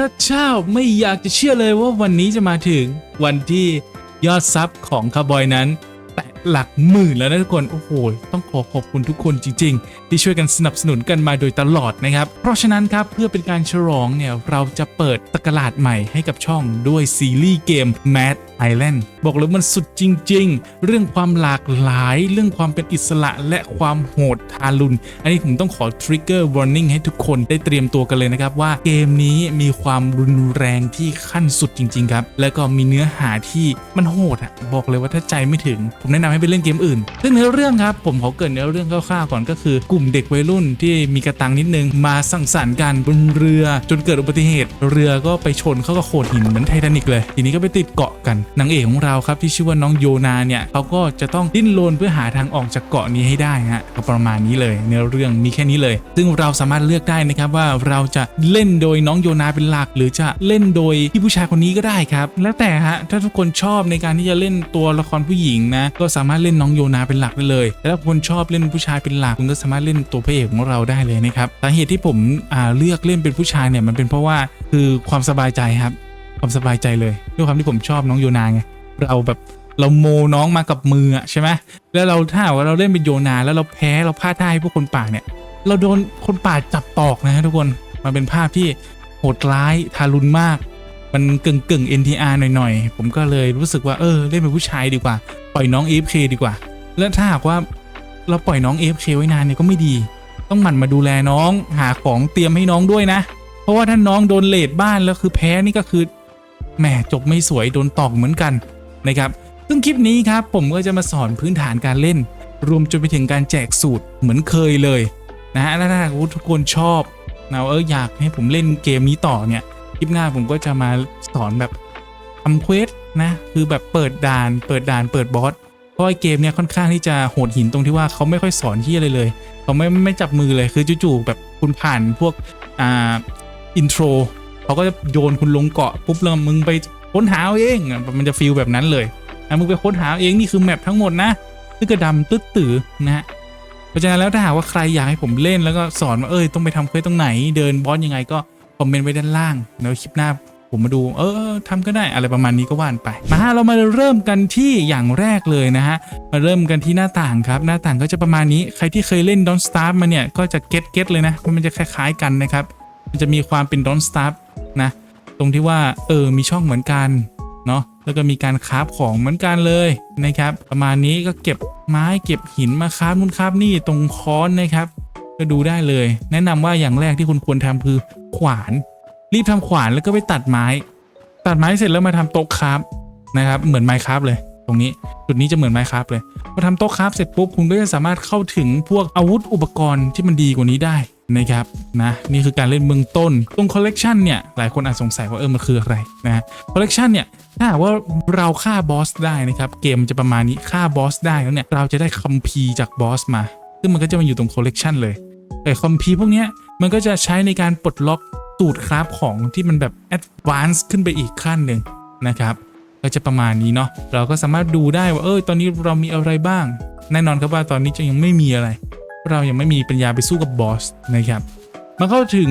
ระเจ้าไม่อยากจะเชื่อเลยว่าวันนี้จะมาถึงวันที่ยอดซับของคาร์บอยนั้น แตะหลักหมื่นแล้วนะทุกคน โอ้โห ต้องขอขอบคุณทุกคนจริง ๆ ที่ช่วยกันสนับสนุนกันมาโดยตลอดนะครับ เพราะฉะนั้นครับเพื่อเป็นการฉลองเนี่ย เราจะเปิดตลาดใหม่ให้กับช่องด้วยซีรีส์เกม Mad Island บอกเลยมันสุดจริง ๆ เรื่องความหลากหลาย เรื่องความเป็นอิสระและความโหดทารุณ อันนี้ผมต้องขอ trigger warning ให้ทุกคนได้เตรียมตัวกันเลยนะครับว่าเกมนี้มีความรุนแรงที่ขั้นสุดจริง ๆ ครับ แล้วก็มีเนื้อหาที่มันโหดอะบอกเลยว่าถ้าใจไม่ถึง ผมแนะนำให้ไปเล่นเกมอื่น ซึ่งเนื้อเรื่องครับผมขอเกินเนื้อเรื่องคร่าวๆก่อนก็คือกลุ่มเด็กวัยรุ่นที่มีกระตังนิดนึงมาสั่งสรรค์กันบนเรือจนเกิดอุบัติเหตุ เรือก็ไปชนเข้ากับโขดหินเหมือนไททานิกเลย ทีนี้ก็ไปติดเกาะกันนางเอกของเราครับที่ชื่อว่าน้องโยนาเนี่ยเขาก็จะต้องดิ้นรนเพื่อหาทางออกจากเกาะนี้ให้ได้ฮะก็ประมาณนี้เลยเนื้อเรื่องมีแค่นี้เลย ซึ่งเราสามารถเลือกได้นะครับว่าเราจะเล่นโดยน้องโยนาเป็นหลัก หรือจะเล่นโดยพี่ผู้ชายคนนี้ก็ได้ครับ แล้วแต่ฮะถ้าทุกคนชอบในการที่จะเล่นตัวละครผู้หญิงนะก็สามารถเล่นน้องโยนาเป็นหลักได้เลยแต่ถ้าคนชอบเล่นผู้ชายเป็นหลักคุณก็สามารถเล่นตัวพระเอกของเราได้เลยนะครับสาเหตุที่ผมเลือกเล่นเป็นผู้ชายเนี่ยมันเป็นเพราะว่าคือความสบายใจครับ ความสบายใจเลยด้วยความที่ผมชอบน้องโยนาไงเราแบบเราโมน้องมากับมืออะใช่ไหมแล้วเราถ้าว่าเราเล่นเป็นโยนาแล้วเราแพ้เราพลาดท่าให้พวกคนป่าเนี่ย เราโดนคนป่าจับตอกนะฮะทุกคนมันเป็นภาพที่โหดร้ายทารุณมาก มันกึ่งกึ่ง NTR หน่อยๆ ผมก็เลยรู้สึกว่าเออเล่นเป็นผู้ชายดีกว่า ปล่อยน้อง AFK ดีกว่า แล้วถ้าหากว่าเราปล่อยน้อง AFK ไว้นานเนี่ยก็ไม่ดี ต้องหมั่นมาดูแลน้องหาของเตรียมให้น้องด้วยนะ เพราะว่าถ้าน้องโดนเลดบ้านแล้วคือแพ้นี่ก็คือ แหมจบไม่สวยโดนตอกเหมือนกันนะครับซึ่งคลิปนี้ครับผมก็จะมาสอนพื้นฐานการเล่น รวมจนไปถึงการแจกสูตรเหมือนเคยเลยนะฮะแล้วถ้าทุกคนชอบนะเอออยากให้ผมเล่นเกมนี้ต่อเนี่ยคลิปหน้าผมก็จะมาสอนแบบทำเควสนะคือแบบเปิดด่านเปิดด่านเปิดบอสเพราะไอเกมเนี่ยค่อนข้างที่จะโหดหินตรงที่ว่าเขาไม่ค่อยสอนที่อะไรเลยเขาไม่ไม่จับมือเลยคือจู่ๆแบบคุณผ่านพวกอ่าอินโทร เขาก็จะโยนคุณลงเกาะปุ๊บแล้วมึงไปค้นหาเองอะมันจะฟีลแบบนั้นเลยนะมึงไปค้นหาเองนี่คือแมปทั้งหมดนะตึกกระดำตึ๊ดตือนะฮะเพราะฉะนั้นแล้วถ้าหากว่าใครอยากให้ผมเล่นแล้วก็สอนว่าเอ้ยต้องไปทำเควสตรงไหน เดินบอสยังไงก็คอมเมนต์ไว้ด้านล่างแล้วคลิปหน้าผมมาดูเออทำก็ได้อะไรประมาณนี้ก็ว่านไป มาฮะเรามาเริ่มกันที่อย่างแรกเลยนะฮะมาเริ่มกันที่หน้าต่างครับหน้าต่างก็จะประมาณนี้ใครที่เคยเล่น Don't Starve มาเนี่ยก็จะเก็ตเก็ตเลยนะมันจะคล้าย ๆ กันนะครับ มันจะมีความเป็น Don't Starve นะ ตรงที่ว่าเออมีช่องเหมือนกันเนาะแล้วก็มีการคราฟของเหมือนกันเลยนะครับ ประมาณนี้ก็เก็บไม้เก็บหินมาคราฟนู่นคราฟนี่ตรงค้อนนะครับ ก็ดูได้เลย แนะนำว่าอย่างแรกที่คุณควรทำคือขวาน รีบทำขวานแล้วก็ไปตัดไม้ ตัดไม้เสร็จแล้วมาทำโต๊ะคราฟนะครับ เหมือนไม้คราฟเลย ตรงนี้จุดนี้จะเหมือนไม้คราฟเลยพอทำโต๊ะคราฟเสร็จปุ๊บคุณก็จะสามารถเข้าถึงพวกอาวุธอุปกรณ์ที่มันดีกว่านี้ได้ นะครับนะนี่คือการเล่นเบื้องต้น ตรงคอลเลกชันเนี่ย หลายคนอาจสงสัยว่าเออมันคืออะไรนะคอลเลกชันเนี่ยถ้าว่าเราฆ่าบอสได้นะครับเกมจะประมาณนี้ฆ่าบอสได้แล้วเนี่ยเราจะได้คัมภีร์จากบอสมา ซึ่งมันก็จะมาอยู่ตรงคอลเลกชันเลยแต่คัมภีร์พวกเนี้ยมันก็จะใช้ในการปลดล็อกสูตรคราฟของที่มันแบบแอดวานซ์ขึ้นไปอีกขั้นหนึ่งนะครับก็จะประมาณนี้เนาะเราก็สามารถดูได้ว่าเออตอนนี้เรามีอะไรบ้าง แน่นอนครับว่าตอนนี้จะยังไม่มีอะไร เรายังไม่มีปัญญาไปสู้กับบอสนะครับมาเข้าถึง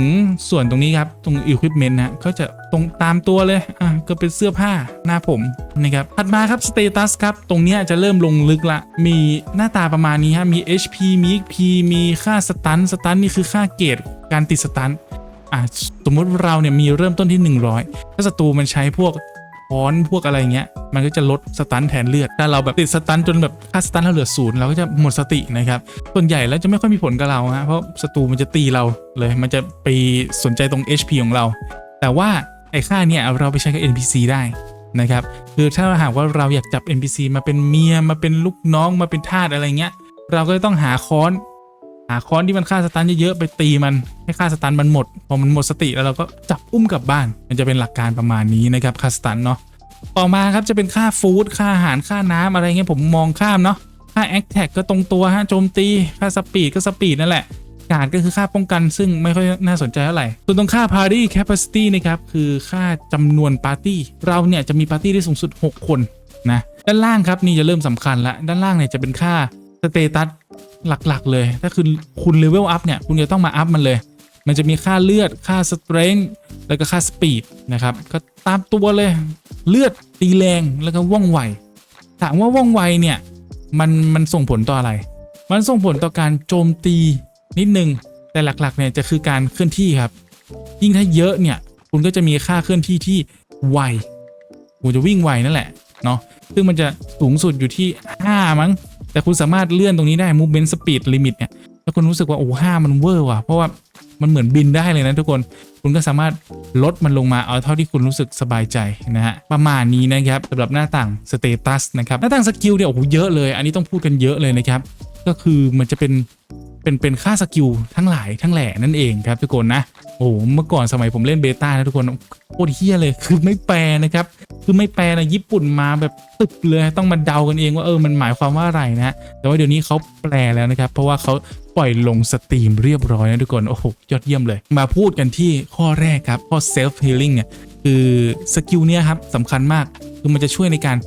ส่วนตรงนี้ครับ ตรง equipment นะก็จะตรงตามตัวเลย อะ ก็เป็นเสื้อผ้าหน้าผมนะครับถัดมาครับ status ครับ ตรงนี้จะเริ่มลงลึกละ มีหน้าตาประมาณนี้ฮะ มี HP มี XP มีค่าสตันสตันนี่คือค่าเกรดการติดสตันอะ สมมติเราเนี่ยมีเริ่มต้นที่ 100 ถ้าศัตรูมันใช้พวก ค้อนพวกอะไรเงี้ย มันก็จะลดสตันแทนเลือด ถ้าเราแบบติดสตันจนแบบค่าสตันเราเหลือศูนย์เราก็จะหมดสตินะครับ ส่วนใหญ่แล้วจะไม่ค่อยมีผลกับเราฮะ เพราะศัตรูมันจะตีเราเลย มันจะไปสนใจตรง HP ของเรา แต่ว่าไอ้ค่าเนี่ยเราไปใช้กับ NPC ได้นะครับ คือถ้าหากว่าเราอยากจับ NPC มาเป็นเมีย มาเป็นลูกน้อง มาเป็นทาสอะไรเงี้ย เราก็ต้องหาค้อน หาค้อนที่มันค่าสตันเยอะๆไปตีมันให้ค่าสตันมันหมดพอมันหมดสติแล้วเราก็จับอุ้มกลับบ้าน มันจะเป็นหลักการประมาณนี้นะครับค่าสตันเนาะต่อมาครับจะเป็นค่าฟู้ดค่าอาหารค่าน้ำอะไรเงี้ยผมมองข้ามเนาะค่าแอคแท็กก็ตรงตัวฮะโจมตีค่าสปีดก็สปีดนั่นแหละการก็คือค่าป้องกันซึ่งไม่ค่อยน่าสนใจเท่าไหร่ ส่วนตรงค่า Party Capacity นะครับ คือค่าจำนวนปาร์ตี้ เราเนี่ยจะมีปาร์ตี้ได้สูงสุด 6 คนนะ ด้านล่างครับนี่จะเริ่มสำคัญละ ด้านล่างเนี่ยจะเป็นค่าสเตตัส หลักๆ เลย ถ้าคือคุณเลเวลอัพเนี่ย คุณจะต้องมาอัพมันเลย มันจะมีค่าเลือดค่าสเตรน g ์แล้วก็ค่าสปีดนะครับ ก็ตามตัวเลยเลือดตีแรงแล้วก็ว่องไวถามว่าว่องไวเนี่ยมันมันส่งผลต่ออะไร มันส่งผลต่อการโจมตีนิดนึง แต่หลักๆเนี่ยจะคือการเคลื่อนที่ครับ ยิ่งถ้าเยอะเนี่ยคุณก็จะมีค่าเคลื่อนที่ที่ไวคุณจะวิ่งไวนั่นแหละเนาะซึ่งมันจะสูงสุดอยู่ที่ 5 มั้ง แต่คุณสามารถเลื่อนตรงนี้ได้ movement speed limit เนี่ยถ้าคุณรู้สึกว่าโอ้ห้ามันเวอร์ว่ะเพราะว่ามันเหมือนบินได้เลยนะทุกคนคุณก็สามารถลดมันลงมาเอาเท่าที่คุณรู้สึกสบายใจนะฮะประมาณนี้นะครับสำหรับหน้าต่างสเตตัสนะครับหน้าต่างสกิลเนี่ยโอ้โหเยอะเลย อันนี้ต้องพูดกันเยอะเลยนะครับก็คือมันจะเป็น เป็นเป็นค่าสกิลทั้งหลายทั้งแหล่นั่นเองครับทุกคนนะโอ้โหเมื่อก่อนสมัยผมเล่นเบต้านะทุกคนโคตรเฮี้ยเลยคือไม่แปลนะครับ คือไม่แปลนะญี่ปุ่นมาแบบตึบเลยต้องมาเดากันเองว่าเออมันหมายความว่าอะไรนะแต่ว่าเดี๋ยวนี้เขาแปลแล้วนะครับ เพราะว่าเขาปล่อยลงสตรีมเรียบร้อยนะทุกคนโอ้โหยอดเยี่ยมเลย มาพูดกันที่ข้อแรกครับข้อ self healing เนี่ยคือสกิลเนี่ยครับสำคัญมากคือมันจะช่วยในการ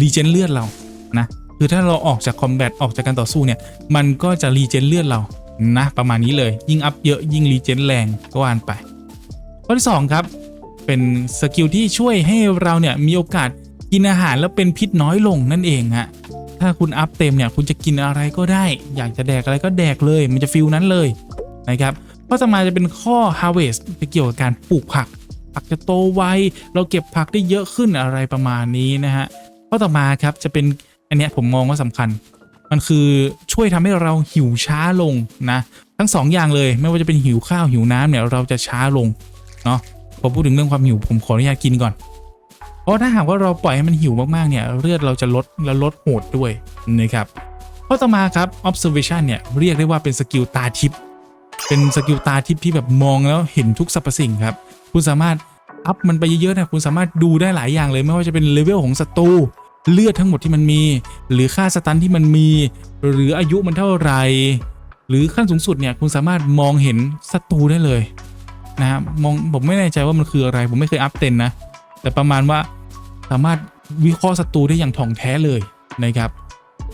รีเจนเลือดเรานะ คือถ้าเราออกจากคอมแบทออกจากการต่อสู้เนี่ยมันก็จะรีเจนเลือดเรานะประมาณนี้เลยยิ่งอัพเยอะยิ่งรีเจนแรงก็ว่านไปข้อที่2ครับเป็นสกิลที่ช่วยให้เราเนี่ยมีโอกาสกินอาหารแล้วเป็นพิษน้อยลงนั่นเองฮะถ้าคุณอัพเต็มเนี่ยคุณจะกินอะไรก็ได้ อยากจะแดกอะไรก็แดกเลย มันจะฟิลนั้นเลยนะครับข้อต่อมาจะเป็นข้อ harvest ไปเกี่ยวกับการปลูกผัก ผักจะโตไวเราเก็บผักได้เยอะขึ้นอะไรประมาณนี้นะฮะข้อต่อมาครับจะเป็น อันนี้ผมมองว่าสำคัญ มันคือช่วยทำให้เราหิวช้าลงนะ ทั้งสองอย่างเลยไม่ว่าจะเป็นหิวข้าวหิวน้ำเนี่ยเราจะช้าลงเนาะพอพูดถึงเรื่องความหิวผมขออนุญาตกินก่อน เพราะถ้าหากว่าเราปล่อยให้มันหิวมากๆเนี่ยเลือดเราจะลดและลดโหดด้วยนะครับข้อต่อมาครับ observation เนี่ยเรียกได้ว่าเป็นสกิลตาทิพย์เป็นสกิลตาทิพย์ที่แบบมองแล้วเห็นทุกสรรพสิ่งครับ คุณสามารถอัพมันไปเยอะๆนะคุณสามารถดูได้หลายอย่างเลย ไม่ว่าจะเป็นเลเวลของศัตรู เลือดทั้งหมดที่มันมี หรือค่าสตันที่มันมี หรืออายุมันเท่าไหร่ หรือขั้นสูงสุดเนี่ยคุณสามารถมองเห็นศัตรูได้เลยนะครับมองผมไม่แน่ใจว่ามันคืออะไร ผมไม่เคยอัพเดตนะ แต่ประมาณว่าสามารถวิเคราะห์ศัตรูได้อย่างถ่องแท้เลยนะครับ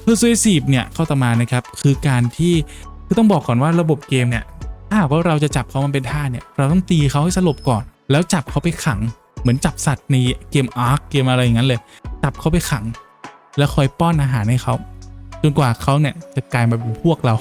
เพื่อซูซีฟเนี่ยเข้าต่อมานะครับคือการที่คือต้องบอกก่อนว่าระบบเกมเนี่ยถ้าว่าเราจะจับเขามันเป็นท่าเนี่ยเราต้องตีเขาให้สลบก่อน แล้วจับเขาไปขังเหมือนจับสัตว์ในเกมอาร์คเกมอะไรอย่างนั้นเลย จับเขาไปขัง แล้วคอยป้อนอาหารให้เขาจนกว่าเขาเนี่ยจะกลายมาเป็นพวกเรา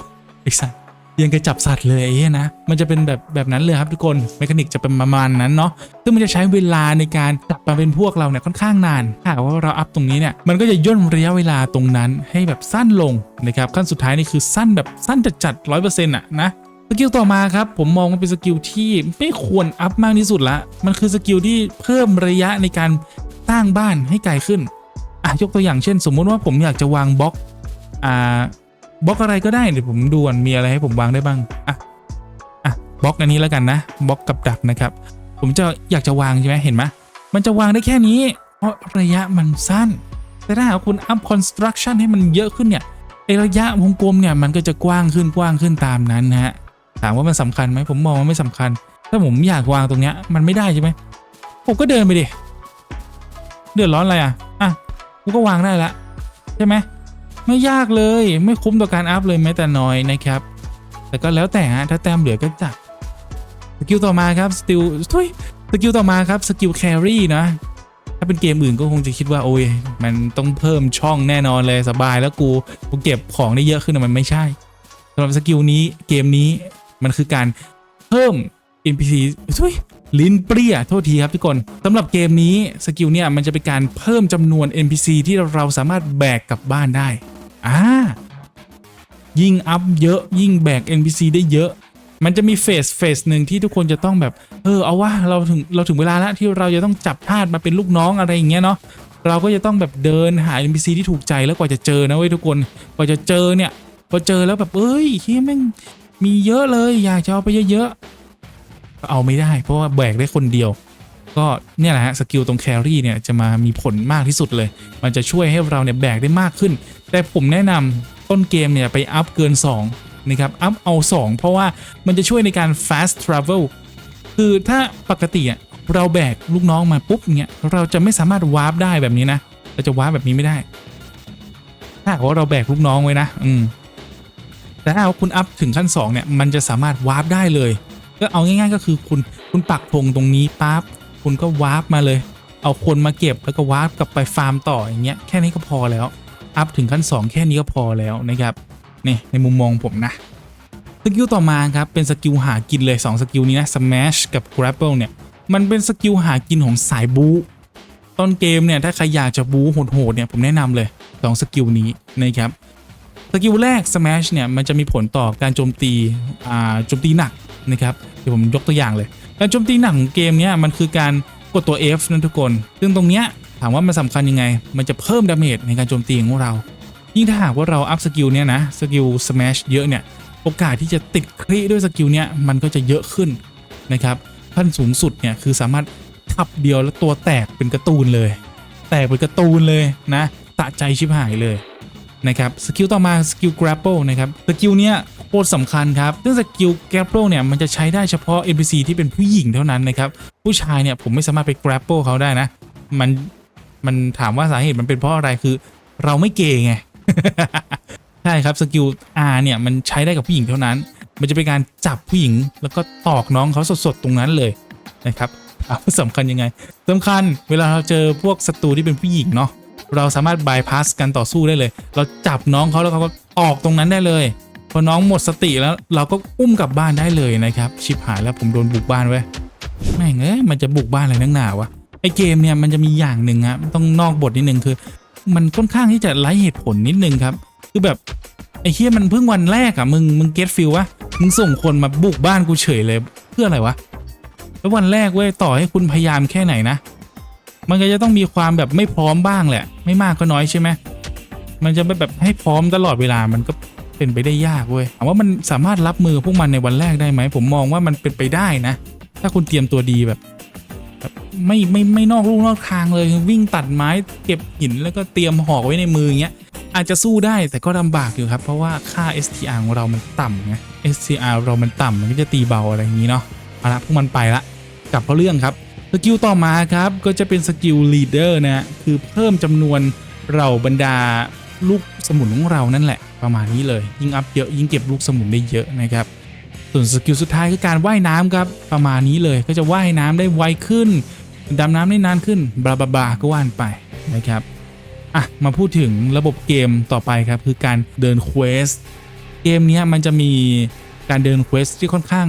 ไอ้สัตว์ยังกระจับสัตว์เลยไอ้เหี้ยนะมันจะเป็นแบบแบบนั้นเลยครับทุกคนเมคานิกจะเป็นประมาณนั้นเนาะซึ่งมันจะใช้เวลาในการจับมาเป็นพวกเราเนี่ยค่อนข้างนานถ้าว่าเราอัพตรงนี้เนี่ยมันก็จะย่นระยะเวลาตรงนั้นให้แบบสั้นลงนะครับขั้นสุดท้ายนี่คือสั้นแบบสั้นจัดจัดร้อยเปอร์เซ็นต์อะนะสกิลต่อมาครับผมมองมันเป็นสกิลที่ไม่ควรอัพมากที่สุดละ มันคือสกิลที่เพิ่มระยะในการ สร้างบ้านให้ไกลขึ้นอะยกตัวอย่างเช่น สมมุติว่าผมอยากจะวางบล็อกอ่าบล็อกอะไรก็ได้เดี๋ยวผมดูก่อนมีอะไรให้ผมวางได้บ้างอะอะบล็อกอันนี้แล้วกันนะบล็อกกับดักนะครับ ผมจะอยากจะวางใช่ไหมเห็นไหมมันจะวางได้แค่นี้ เพราะระยะมันสั้น แต่ถ้าหากคุณอัพคอนสตรักชั่นให้มันเยอะขึ้นเนี่ยไอระยะวงกลมเนี่ยมันก็จะกว้างขึ้นกว้างขึ้นตามนั้นนะฮะถามว่ามันสำคัญไหมผมมองว่าไม่สำคัญ ถ้าผมอยากวางตรงเนี้ยมันไม่ได้ใช่ไหมผมก็เดินไปดิ เดือดร้อนอะไรอะอะกูก็วางได้ละใช่ไหมไม่ยากเลยไม่คุ้มต่อการอัพเลยแม้แต่น้อยนะครับ แต่ก็แล้วแต่ฮะถ้าแต้มเหลือก็จัดสกิลต่อมาครับสกิลทุยสกิลต่อมาครับสกิลแครี่นะ ถ้าเป็นเกมอื่นก็คงจะคิดว่าโอ้ยมันต้องเพิ่มช่องแน่นอนเลยสบายแล้วกูกูเก็บของได้เยอะขึ้นมันไม่ใช่สำหรับสกิลนี้เกมนี้มันคือการเพิ่ม NPC ทุย ลิ้นเปรี้ยโทษทีครับทุกคนสำหรับเกมนี้สกิลเนี่ยมันจะเป็นการเพิ่มจำนวน NPC ที่เราสามารถแบกกลับบ้านได้อ่ายิ่งอัพเยอะยิ่งแบก NPC ได้เยอะ มันจะมีเฟสเฟสหนึ่งที่ทุกคนจะต้องแบบ เออเอาว่าเราถึงเราถึงเวลาแล้วที่เราจะต้องจับทาสมาเป็นลูกน้องอะไรอย่างเงี้ยเนาะเราก็จะต้องแบบเดินหา NPC ที่ถูกใจแล้วกว่าจะเจอนะเว้ยทุกคนกว่าจะเจอเนี่ยพอเจอแล้วแบบเอ้ยเฮียแม่งมีเยอะเลยอยากจะเอาไปเยอะ เอาไม่ได้ เพราะว่าแบกได้คนเดียว ก็เนี่ยแหละฮะสกิลตรงแครี่เนี่ยจะมามีผลมากที่สุดเลย มันจะช่วยให้เราเนี่ยแบกได้มากขึ้น แต่ผมแนะนำต้นเกมเนี่ยไปอัพเกิน 2 นะครับ อัพเอา 2 เพราะว่ามันจะช่วยในการ fast travel คือถ้าปกติอะเราแบกลูกน้องมาปุ๊บเนี่ยเราจะไม่สามารถวาร์ปได้แบบนี้นะเราจะวาร์ปแบบนี้ไม่ได้ ถ้าว่าเราแบกลูกน้องไว้นะ อืมแต่ถ้าว่าคุณอัพถึงขั้น 2 เนี่ย มันจะสามารถวาร์ปได้เลย ก็เอาง่าย ๆ ก็คือคุณคุณปักธงตรงนี้ปั๊บคุณก็วาร์ปมาเลย เอาคนมาเก็บแล้วก็วาร์ปกลับไปฟาร์มต่ออย่างเงี้ยแค่นี้ก็พอแล้ว อัพถึงขั้น 2 แค่นี้ก็พอแล้วนะครับนี่ในมุมมองผมนะสกิลต่อมาครับเป็นสกิลหากินเลย 2 สกิลนี้นะ Smash กับ Grapple เนี่ยมันเป็นสกิลหากินของสายบูต้นเกมเนี่ยถ้าใครอยากจะบูโหดๆเนี่ยผมแนะนำเลย2สกิลนี้นะครับสกิลแรก Smash เนี่ยมันจะมีผลต่อการโจมตีอ่าโจมตีหนัก นะครับเดี๋ยวผมยกตัวอย่างเลย การโจมตีหนักของเกมเนี่ยมันคือการกดตัว F นั่นทุกคน ซึ่งตรงเนี้ยถามว่ามันสำคัญยังไง มันจะเพิ่มดาเมจในการโจมตีของเรา ยิ่งถ้าหากว่าเราอัพสกิลเนี่ยนะสกิล Smash เยอะเนี่ยโอกาสที่จะติดคริด้วยสกิลเนี่ยมันก็จะเยอะขึ้นนะครับขั้นสูงสุดเนี่ยคือสามารถทับเดียวแล้วตัวแตกเป็นกร์ตูนเลย แตกเป็นกร์ตูนเลยนะตะใจชิบหายเลยนะครับสกิลต่อมาสกิล grapple นะครับสกิลเนี้ย คตรสำคัญครับซึ่งสกิล grapple เนี่ยมันจะใช้ได้เฉพาะ NPC ที่เป็นผู้หญิงเท่านั้นนะครับ ผู้ชายเนี่ยผมไม่สามารถไป grapple เขาได้นะ มันมันถามว่าสาเหตุมันเป็นเพราะอะไรคือ เราไม่เกย์ไง ใช่ครับสกิล R เนี่ยมันใช้ได้กับผู้หญิงเท่านั้น มันจะเป็นการจับผู้หญิงแล้วก็ตอกน้องเขาสดๆตรงนั้นเลยนะครับเอาสำคัญยังไงสำคัญเวลาเราเจอพวกศัตรูที่เป็นผู้หญิงเนาะเราสามารถบายพาสการต่อสู้ได้เลย เราจับน้องเขาแล้วเขาก็ออกตรงนั้นได้เลย พอน้องหมดสติแล้วเราก็อุ้มกลับบ้านได้เลยนะครับ ชิบหายแล้วผมโดนบุกบ้านไว้แม่งเอ้ยมันจะบุกบ้านอะไรนักหนาวะไอเกมเนี่ยมันจะมีอย่างหนึ่งฮะต้องนอกบทนิดนึงคือ มันค่อนข้างที่จะไร้เหตุผลนิดนึงครับคือแบบไอเฮียมันเพิ่งวันแรกอะมึงมึงเก็ตฟิลวะมึงส่งคนมาบุกบ้านกูเฉยเลยเพื่ออะไรวะแล้ววันแรกเว้ยต่อให้คุณพยายามแค่ไหนนะมันก็จะต้องมีความแบบไม่พร้อมบ้างแหละ ไม่มากก็น้อยใช่ไหมมันจะไม่แบบให้พร้อมตลอดเวลามันก็ เป็นไปได้ยากเว้ยถามว่ามันสามารถรับมือพวกมันในวันแรกได้ไหม ผมมองว่ามันเป็นไปได้นะ ถ้าคุณเตรียมตัวดีแบบแบบไม่ไม่ไม่นอกลู่นอกทางเลยวิ่งตัดไม้เก็บหินแล้วก็เตรียมหอกไว้ในมืออย่างเงี้ยอาจจะสู้ได้แต่ก็ลำบากอยู่ครับ เพราะว่าค่า STR ของเรามันต่ำไง STR เรามันต่ำมันก็จะตีเบาอะไรอย่างนี้เนาะเอาละพวกมันไปละกลับเข้าเรื่องครับสกิลต่อมาครับก็จะเป็นสกิล leader นะฮะคือเพิ่มจำนวนเราบรรดา ลูกสมุนของเรานั่นแหละประมาณนี้เลย ยิ่งอัพเยอะยิ่งเก็บลูกสมุนได้เยอะนะครับส่วนสกิลสุดท้ายคือการว่ายน้ำครับประมาณนี้เลยก็จะว่ายน้ำได้ไวขึ้นดำน้ำได้นานขึ้นบลาบลาบลาก็ว่านไปนะครับอะมาพูดถึงระบบเกมต่อไปครับคือการเดินเควสเกมนี้มันจะมีการเดินเควสที่ค่อนข้าง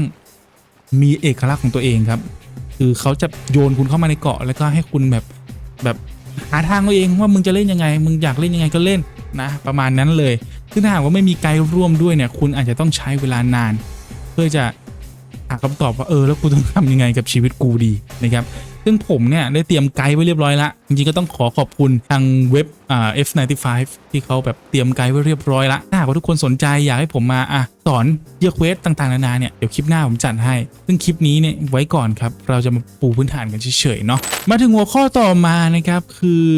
มีเอกลักษณ์ของตัวเองครับ คือเขาจะโยนคุณเข้ามาในเกาะ แล้วก็ให้คุณแบบแบบหาทางเอาเองว่ามึงจะเล่นยังไง มึงอยากเล่นยังไงก็เล่น นะประมาณนั้นเลยคือถ้าหากว่าไม่มีไกด์ร่วมด้วยเนี่ยคุณอาจจะต้องใช้เวลานาน เพื่อจะหาคำตอบว่าเออแล้วกูต้องทำยังไงกับชีวิตกูดีนะครับซึ่งผมเนี่ยได้เตรียมไกด์ไว้เรียบร้อยละจริงๆก็ต้องขอขอบคุณทางเว็บอ่า F95 ที่เขาแบบเตรียมไกด์ไว้เรียบร้อยละถ้าหากว่าทุกคนสนใจอยากให้ผมมาอะสอนเยอะเควสต่างๆนานาเนี่ยเดี๋ยวคลิปหน้าผมจัดให้ ซึ่งคลิปนี้เนี่ยไว้ก่อนครับ เราจะมาปูพื้นฐานกันเฉยๆเนาะมาถึงหัวข้อต่อมานะครับคือ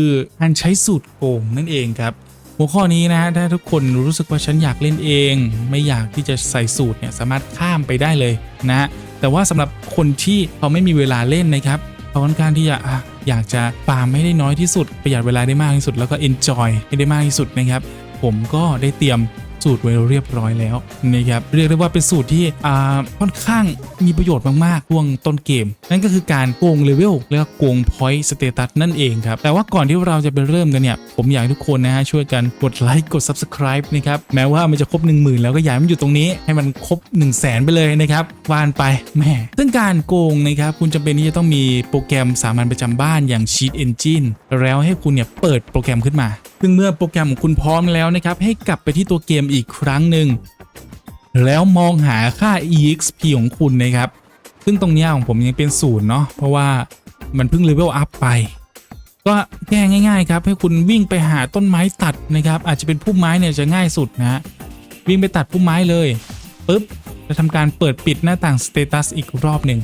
การใช้สูตรโกงนั่นเองครับ หัวข้อนี้นะถ้าทุกคนรู้สึกว่าฉันอยากเล่นเอง ไม่อยากที่จะใส่สูตรเนี่ยสามารถข้ามไปได้เลยนะฮะแต่ว่าสำหรับคนที่เขาไม่มีเวลาเล่นนะครับเขาค่อนข้างที่จะอะอยากจะปาไม่ได้น้อยที่สุด ประหยัดเวลาได้มากที่สุด แล้วก็เอนจอยให้ได้มากที่สุดนะครับ ผมก็ได้เตรียม สูตรไว้เรียบร้อยแล้วนะครับเรียกได้ว่าเป็นสูตรที่ค่อนข้างมีประโยชน์มากๆช่วงต้นเกม นั่นก็คือการโกงเลเวลแล้วก็โกง point status นั่นเองครับ แต่ว่าก่อนที่เราจะไปเริ่มกันเนี่ย ผมอยากทุกคนนะฮะช่วยกันกดไลค์กด subscribe นะครับแม้ว่ามันจะครบ 1 0,000 แล้วก็อย่าให้มันอยู่ตรงนี้ให้มันครบ 1 0 0 0 0แสนไปเลยนะครับวานไปแม่ซึ่งการโกงนะครับคุณจำเป็นที่จะต้องมีโปรแกรมสามัญประจำบ้านอย่าง Cheat Engine แล้วให้คุณเนี่ยเปิดโปรแกรมขึ้นมา ซึ่งเมื่อโปรแกรมของคุณพร้อมแล้วนะครับให้กลับไปที่ตัวเกมอีกครั้งหนึ่ง แล้วมองหาค่า exp ของคุณนะครับ ซึ่งตรงเนี้ยของผมยังเป็นศูนย์เนาะเพราะว่ามันเพิ่งเลเวลอัพไป ก็แก้ง่าย ๆ ครับ ให้คุณวิ่งไปหาต้นไม้ตัดนะครับ อาจจะเป็นพุ่มไม้เนี่ยจะง่ายสุดนะวิ่งไปตัดพุ่มไม้เลยปุ๊บจะทำการเปิดปิดหน้าต่างสเตตัสอีกรอบหนึ่ง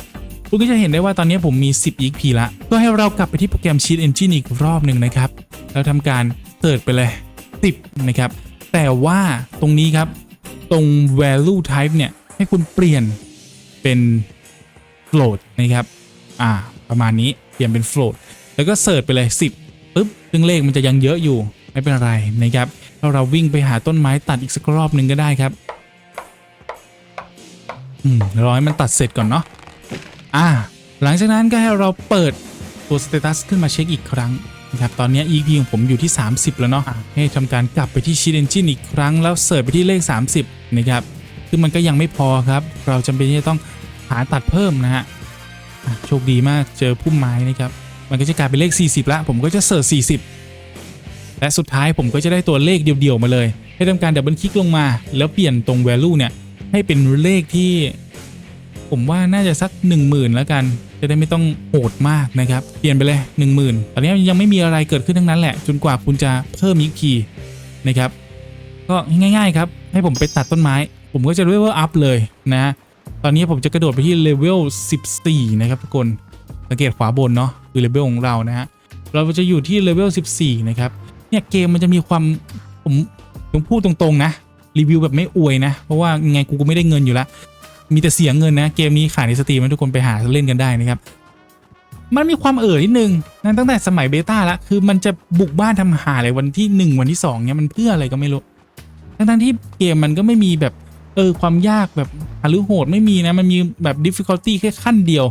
คุณก็จะเห็นได้ว่าตอนนี้ผมมี 10 exp ละ ก็ให้เรากลับไปที่โปรแกรม Cheat Engine อีกรอบหนึ่งนะครับ แล้วทำการเปิดไปเลย 10 นะครับ แต่ว่าตรงนี้ครับตรง value type เนี่ย ให้คุณเปลี่ยนเป็น float นะครับ อ่า ประมาณนี้เปลี่ยนเป็น float แล้วก็เสิร์ชไปเลย 10ปุ๊บซึ่งเลขมันจะยังเยอะอยู่ไม่เป็นไรนะครับแล้วเราวิ่งไปหาต้นไม้ตัดอีกสักรอบหนึ่งก็ได้ครับอืมรอให้มันตัดเสร็จก่อนเนาะอ่า หลังจากนั้นก็ให้เราเปิดตัวสเตตัสขึ้นมาเช็คอีกครั้ง นะครับตอนนี้ EP ของผมอยู่ที่ 30 แล้วเนาะอะให้ทำการกลับไปที่ Sheet Engine อีกครั้งแล้วเสิร์ชไปที่เลข 30 นะครับซึ่งมันก็ยังไม่พอครับ เราจำเป็นที่จะต้องหาตัดเพิ่มนะฮะอะโชคดีมากเจอพุ่มไม้นะครับ มันก็จะกลายเป็นเลข 40 ละ ผมก็จะเสิร์ช40 และสุดท้ายผมก็จะได้ตัวเลขเดียวๆมาเลย ให้ทำการดับเบิลคลิกลงมา แล้วเปลี่ยนตรง value เนี่ยให้เป็นเลขที่ ผมว่าน่าจะสัก 10,000 แล้วกัน จะได้ไม่ต้องโหดมากนะครับเปลี่ยนไปเลย 10,000ตอนนี้ยังไม่มีอะไรเกิดขึ้นทั้งนั้นแหละจนกว่าคุณจะเพิ่มอีกทีนะครับก็ง่าย ๆ ครับ ให้ผมไปตัดต้นไม้ ผมก็จะเลเวลอัพเลยนะ ตอนนี้ผมจะกระโดดไปที่เลเวล 14 นะครับทุกคนสังเกตขวาบนเนาะคือเลเวลของเรานะฮะเราจะอยู่ที่เลเวล 14 นะครับ เนี่ยเกมมันจะมีความผมผมพูดตรงๆนะ รีวิวแบบไม่อวยนะ เพราะว่าไงกูก็ไม่ได้เงินอยู่แล้ว มีแต่เสียงเงินนะ เกมนี้ขายในสตรีมนทุกคนไปหาเล่นกันได้นะครับ มันมีความเอ่อนิดนึงนะตั้งแต่สมัยเบต้าละคือมันจะบุกบ้านทำหาอะไรวันที่ 1 วันที่2เนี่ยมันเพื่ออะไรก็ไม่รู้ ทั้งๆที่เกมมันก็ไม่มีแบบเออความยากแบบหรือโหดไม่มีนะ มันมีแบบ difficulty แค่ขั้นเดียว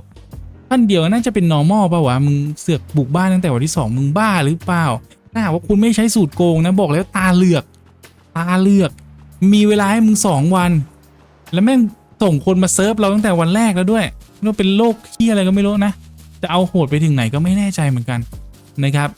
ขั้นเดียวน่าจะเป็น normal ป่าวะมึงเสือกบุกบ้านตั้งแต่วันที่ 2 มึงบ้าหรือเปล่าถ้าหากว่าคุณไม่ใช้สูตรโกงนะบอกแล้วตาเลือก ตาเลือก มีเวลาให้มึง 2 วัน แล้วแม่ง ส่งคนมาเซิร์ฟเราตั้งแต่วันแรกแล้วด้วยนี่เป็นโรคที่อะไรก็ไม่รู้นะจะเอาโหดไปถึงไหนก็ไม่แน่ใจเหมือนกันนะครับ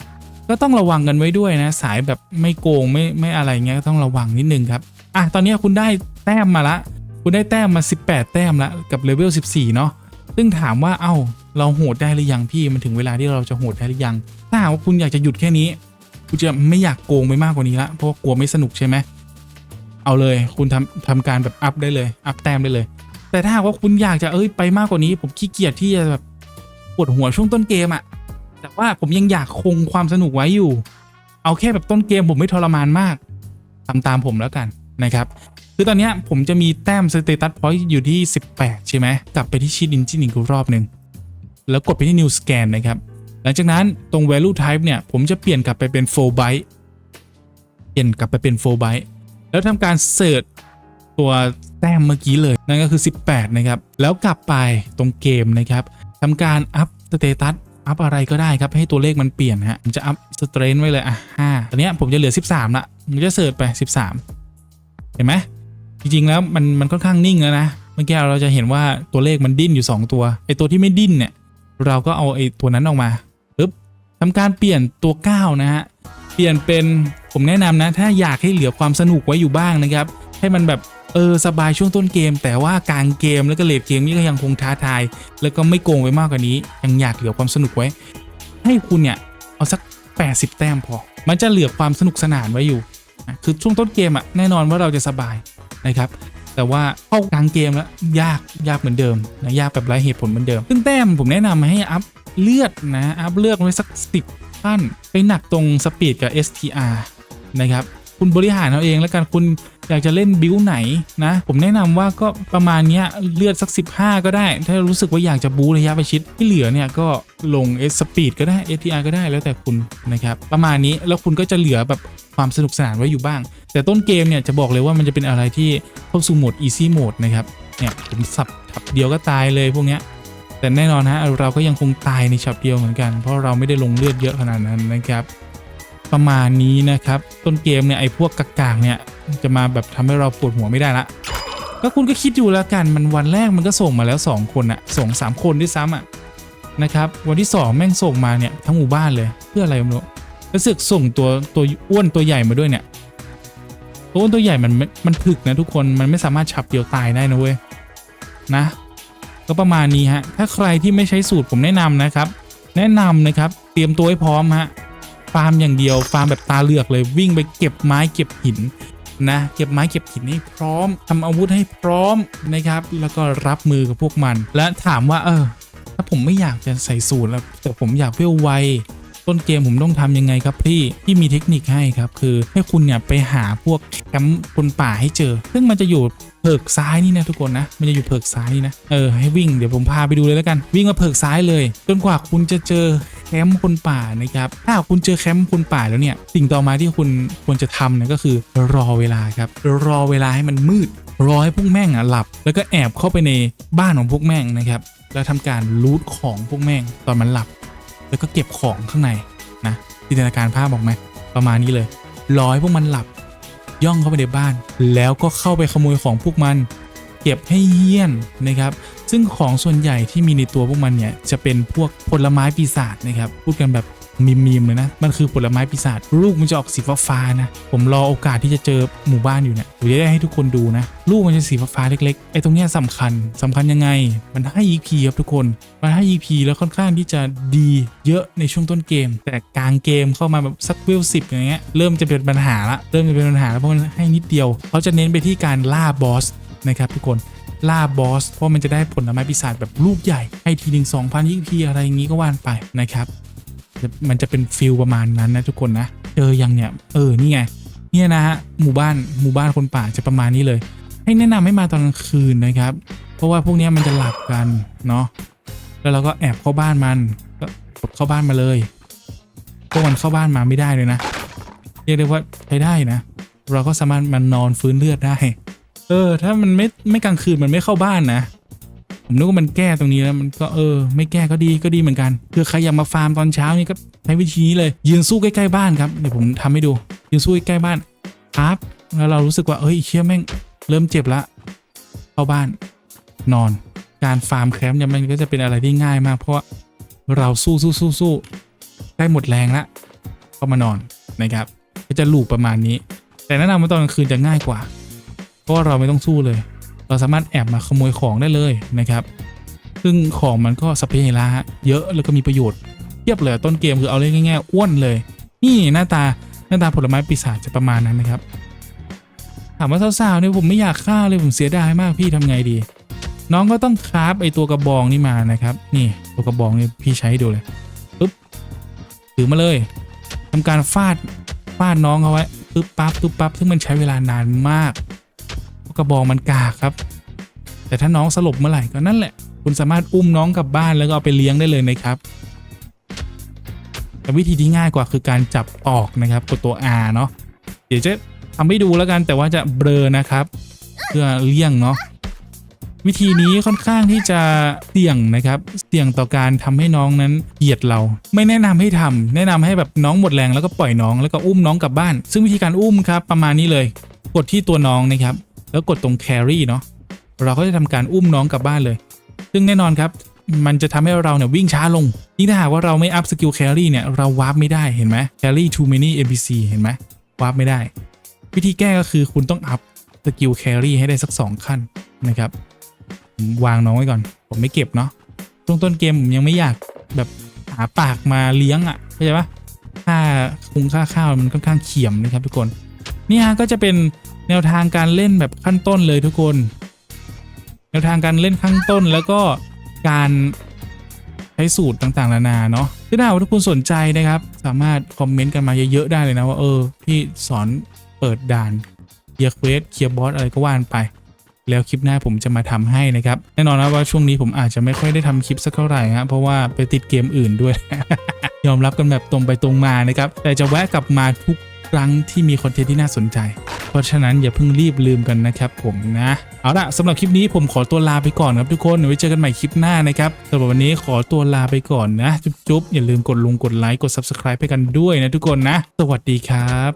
ก็ต้องระวังกันไว้ด้วยนะ สายแบบไม่โกงไม่ไม่อะไรเงี้ยก็ต้องระวังนิดนึงครับอะตอนนี้คุณได้แต้มมาละ คุณได้แต้มมา 18 แต้มละกับเลเวล14 เนาะซึ่งถามว่าเอ้าเราโหดได้หรือยังพี่มันถึงเวลาที่เราจะโหดได้หรือยัง ถ้าหากว่าคุณอยากจะหยุดแค่นี้ คุณจะไม่อยากโกงไปมากกว่านี้ละเพราะกลัวไม่สนุกใช่ไหมเอาเลยคุณทำทำการแบบอัพได้เลย อัพแต้มได้เลย แต่ถ้าว่าคุณอยากจะเอ้ยไปมากกว่านี้ ผมขี้เกียจที่จะแบบปวดหัวช่วงต้นเกมอะแต่ว่าผมยังอยากคงความสนุกไว้อยู่ เอาแค่แบบต้นเกมผมไม่ทรมานมากทำตามผมแล้วกันนะครับ คือตอนนี้ผมจะมีแต้มสเตตัสพอยต์อยู่ที่ 18 ใช่ไหมกลับไปที่ชีดินจินอีกรอบหนึ่งแล้วกดไปที่ New Scan นะครับ หลังจากนั้นตรง Value Type เนี่ย ผมจะเปลี่ยนกลับไปเป็น 4 byte เปลี่ยนกลับไปเป็น 4 byte แล้วทำการเสิร์ชตัว แต้มเมื่อกี้เลยนั่นก็คือ 18 นะครับ แล้วกลับไปตรงเกมนะครับทำการอัพสเตตัสอัพอะไรก็ได้ครับ ให้ตัวเลขมันเปลี่ยนฮะผมจะอัพสเตรนท์ไว้เลยอะ5ตอนนี้ผมจะเหลือ 13ละผมจะเสิร์ชไป 13 เห็นไหมจริงๆแล้วมันมันค่อนข้างนิ่งแล้วนะเมื่อกี้เราจะเห็นว่าตัวเลขมันดิ้นอยู่ 2 ตัวไอตัวที่ไม่ดิ้นเนี่ยเราก็เอาไอตัวนั้นออกมาปึ๊บทำการเปลี่ยนตัว9นะฮะเปลี่ยนเป็นผมแนะนำนะ ถ้าอยากให้เหลือความสนุกไว้อยู่บ้างนะครับ ให้มันแบบ เออสบายช่วงต้นเกม แต่ว่ากลางเกมแล้วก็เลดเกมนี่ก็ยังคงท้าทาย แล้วก็ไม่โกงไปมากกว่านี้ ยังอยากเหลือความสนุกไว้ ให้คุณเนี่ยเอาสัก 80 แต้มพอ มันจะเหลือความสนุกสนานไว้อยู่นะคือช่วงต้นเกมอะแน่นอนว่าเราจะสบายนะครับแต่ว่าเข้ากลางเกมแล้วยากยากเหมือนเดิมนะยากแบบไร้เหตุผลเหมือนเดิม ซึ่งแต้มผมแนะนำให้อัพเลือดนะอัพเลือดไว้สักสิบขั้นไปหนักตรงสปีดกับ STR นะครับคุณบริหารเอาเองแล้วกันคุณ อยากจะเล่นบิวไหนนะ ผมแนะนำว่าก็ประมาณเนี้ยเลือดสัก 15 ก็ได้ ถ้ารู้สึกว่าอยากจะบูระยะประชิดที่เหลือเนี่ยก็ลง S Speed ก็ได้ STR ก็ได้แล้วแต่คุณนะครับ ประมาณนี้แล้วคุณก็จะเหลือแบบความสนุกสนานไว้อยู่บ้าง แต่ต้นเกมเนี่ยจะบอกเลยว่ามันจะเป็นอะไรที่เข้าสู่โหมด easy mode นะครับเนี่ยผมสับฉับเดียวก็ตายเลยพวกเนี้ยแต่แน่นอนฮะเราก็ยังคงตายในฉับเดียวเหมือนกัน เพราะเราไม่ได้ลงเลือดเยอะขนาดนั้นนะครับ ประมาณนี้นะครับ ต้นเกมเนี่ยไอ้พวกกากางเนี่ยจะมาแบบทำให้เราปวดหัวไม่ได้ละ ก็คุณก็คิดอยู่แล้วกันมันวันแรกมันก็ส่งมาแล้ว 2 คนอะส่ง 3 คนด้วยซ้ำอะนะครับ วันที่ 2 แม่งส่งมาเนี่ยทั้งหมู่บ้านเลยเพื่ออะไรไม่รู้แล้สือกส่งตัวตัวอ้วนตัวใหญ่มาด้วยเนี่ยตัวอ้วนตัวใหญ่มันมันถึกนะทุกคนมันไม่สามารถฉับเดียวตายได้นะเว้ยนะก็ประมาณนี้ฮะ ถ้าใครที่ไม่ใช้สูตรผมแนะนำนะครับ แนะนำนะครับ เตรียมตัวให้พร้อมฮะ ฟาร์มอย่างเดียวฟาร์มแบบตาเลือกเลยวิ่งไปเก็บไม้เก็บหินนะเก็บไม้เก็บหินให้พร้อมทำอาวุธให้พร้อมนะครับ แล้วก็รับมือกับพวกมัน และถามว่าเออถ้าผมไม่อยากจะใส่สูตรแล้วแต่ผมอยากเพี้ยวไว ต้นเกมผมต้องทำยังไงครับพี่ที่มีเทคนิคให้ครับ คือให้คุณเนี่ยไปหาพวกแคมป์คนป่าให้เจอ ซึ่งมันจะอยู่เพิกซ้ายนี่นะทุกคนนะ มันจะอยู่เพิกซ้ายนี่นะเออให้วิ่งเดี๋ยวผมพาไปดูเลยแล้วกัน วิ่งมาเพิกซ้ายเลย จนกว่าคุณจะเจอแคมป์คนป่านะครับ ถ้าคุณเจอแคมป์คนป่าแล้วเนี่ย สิ่งต่อมาที่คุณควรจะทำเนี่ยก็คือรอเวลาครับ รอเวลาให้มันมืด รอให้พวกแม่งอะหลับ แล้วก็แอบเข้าไปในบ้านของพวกแม่งนะครับ แล้วทำการลูทของพวกแม่งตอนมันหลับ แล้วก็เก็บของข้างในนะจินตนาการภาพบอกไหมประมาณนี้เลยรอให้พวกมันหลับ ย่องเข้าไปในบ้าน แล้วก็เข้าไปขโมยของพวกมัน เก็บให้เยี่ยนนะครับ ซึ่งของส่วนใหญ่ที่มีในตัวพวกมันเนี่ยจะเป็นพวกผลไม้ปีศาจนะครับพูดกันแบบ มีมๆเลยนะ มันคือผลไม้ปีศาจลูกมันจะออกสีฟ้าๆนะ ผมรอโอกาสที่จะเจอหมู่บ้านอยู่เนี่ยผมจะได้ให้ทุกคนดูนะ ลูกมันจะสีฟ้าๆเล็กๆไอ้ตรงเนี้ยสำคัญสำคัญยังไง มันให้ EP ครับทุกคนมันให้ EP แล้วค่อนข้างที่จะดีเยอะในช่วงต้นเกม แต่กลางเกมเข้ามาแบบสักเวลสิบอย่างเงี้ยเริ่มจะเป็นปัญหาละเริ่มจะเป็นปัญหาแล้วเพราะมันให้นิดเดียวเขาจะเน้นไปที่การล่าบอสนะครับทุกคนล่าบอส เพราะมันจะได้ผลไม้ปีศาจแบบลูกใหญ่ ให้ทีหนึ่งสองพันยี่พีอะไรอย่างนี้ก็ว่านไปนะครับ จะมันจะเป็นฟิลประมาณนั้นนะทุกคนนะเจอยังเนี่ยเออนี่ไงเนี่ยนะฮะหมู่บ้านหมู่บ้านคนป่าจะประมาณนี้เลย ให้แนะนำให้มาตอนกลางคืนนะครับ เพราะว่าพวกนี้มันจะหลับกันเนาะแล้วเราก็แอบเข้าบ้านมันก็กดเข้าบ้านมาเลยพวกมันเข้าบ้านมาไม่ได้เลยนะเรียกได้ว่าใช้ได้นะ เราก็สามารถมันนอนฟื้นเลือดได้ เออ ถ้ามันไม่ไม่กลางคืนมันไม่เข้าบ้านนะ ผมนึกว่ามันแก้ตรงนี้แล้วมันก็เออ ไม่แก้ก็ดีก็ดีเหมือนกันคือใครอยากมาฟาร์มตอนเช้านี่ก็ใช้วิธีนี้เลย ยืนสู้ใกล้ๆบ้านครับเดี๋ยวผมทำให้ดู ยืนสู้ใกล้ๆบ้านครับแล้วเรารู้สึกว่าเอ้ยเชี่ยแม่งเริ่มเจ็บละเข้าบ้านนอน การฟาร์มแคมป์เนี่ยมันก็จะเป็นอะไรที่ง่ายมาก เพราะว่าเราสู้สู้สู้สู้ใกล้หมดแรงละก็มานอนนะครับก็จะลูปประมาณนี้ แต่แนะนำว่าตอนกลางคืนจะง่ายกว่า เพราะว่าเราไม่ต้องสู้เลย เราสามารถแอบมาขโมยของได้เลยนะครับ ซึ่งของมันก็สเปรย์ละเยอะแล้วก็มีประโยชน์เทียบเลยต้นเกมคือเอาเล่นง่ายๆอ้วนเลย นี่หน้าตาหน้าตาผลไม้ปีศาจจะประมาณนั้นนะครับ ถามว่าสาวๆเนี่ยผมไม่อยากฆ่าเลยผมเสียดายมากพี่ทำไงดี น้องก็ต้องคราฟไอตัวกระบองนี่มานะครับ นี่ตัวกระบองนี่พี่ใช้ใดูเลยปุ๊บถือมาเลยทำการฟาดฟาดน้องเขาไว้ปึ๊บปั๊บปึ๊บปั๊บซึ่งมันใช้เวลานานมาก กระบอกมันกากครับ แต่ถ้าน้องสลบเมื่อไหร่ก็นั่นแหละ คุณสามารถอุ้มน้องกลับบ้านแล้วก็เอาไปเลี้ยงได้เลยนะครับ แต่วิธีที่ง่ายกว่าคือการจับออกนะครับกดตัว R เนาะเดี๋ยวจะทำให้ดูแล้วกันแต่ว่าจะเบลอนะครับ เพื่อเลี่ยงเนาะวิธีนี้ค่อนข้างที่จะเสี่ยงนะครับ เสี่ยงต่อการทำให้น้องนั้นเกลียดเรา ไม่แนะนำให้ทำแนะนำให้แบบน้องหมดแรงแล้วก็ปล่อยน้องแล้วก็อุ้มน้องกลับบ้าน ซึ่งวิธีการอุ้มครับประมาณนี้เลย กดที่ตัวน้องนะครับ แล้วกดตรง carry เนาะเราก็จะทำการอุ้มน้องกลับบ้านเลย ซึ่งแน่นอนครับ มันจะทำให้เราเนี่ยวิ่งช้าลงยิ่งถ้าหากว่าเราไม่อัพสกิล carry เนี่ยเราวาร์ปไม่ได้เห็นไหม carry too many NPC เห็นไหมวาร์ปไม่ได้ วิธีแก้ก็คือคุณต้องอัพสกิล carry ให้ได้สัก 2 ขั้นนะครับวางน้องไว้ก่อน ผมไม่เก็บเนาะช่วงต้นเกมผมยังไม่อยากแบบหาปากมาเลี้ยงอะ่ะเข้าใจปะค่าคุ้งค่าข้าวมันค่อนข้างเขียมนะครับทุกคน นี่ฮะก็จะเป็นแนวทางการเล่นแบบขั้นต้นเลยทุกคน แนวทางการเล่นขั้นต้นแล้วก็การใช้สูตรต่างๆนานาเนาะถ้าหากว่าทุกคนสนใจนะครับ สามารถคอมเมนต์กันมาเยอะๆได้เลยนะว่าเออพี่สอนเปิดด่านเคลียร์เควสเคลียร์บอสอะไรก็ว่านไป แล้วคลิปหน้าผมจะมาทำให้นะครับ แน่นอนนะว่าช่วงนี้ผมอาจจะไม่ค่อยได้ทำคลิปสักเท่าไหร่ฮะเพราะว่าไปติดเกมอื่นด้วย ยอมรับกันแบบตรงไปตรงมานะครับ แต่จะแวะกลับมาทุก ครั้งที่มีคอนเทนต์ที่น่าสนใจ เพราะฉะนั้นอย่าเพิ่งรีบลืมกันนะครับผมนะ เอาล่ะสำหรับคลิปนี้ผมขอตัวลาไปก่อนครับทุกคนไว้เจอกันใหม่คลิปหน้านะครับสำหรับวันนี้ขอตัวลาไปก่อนนะ จุ๊บๆอย่าลืมกดลงกดไลค์กด subscribe ไปกันด้วยนะทุกคนนะ สวัสดีครับ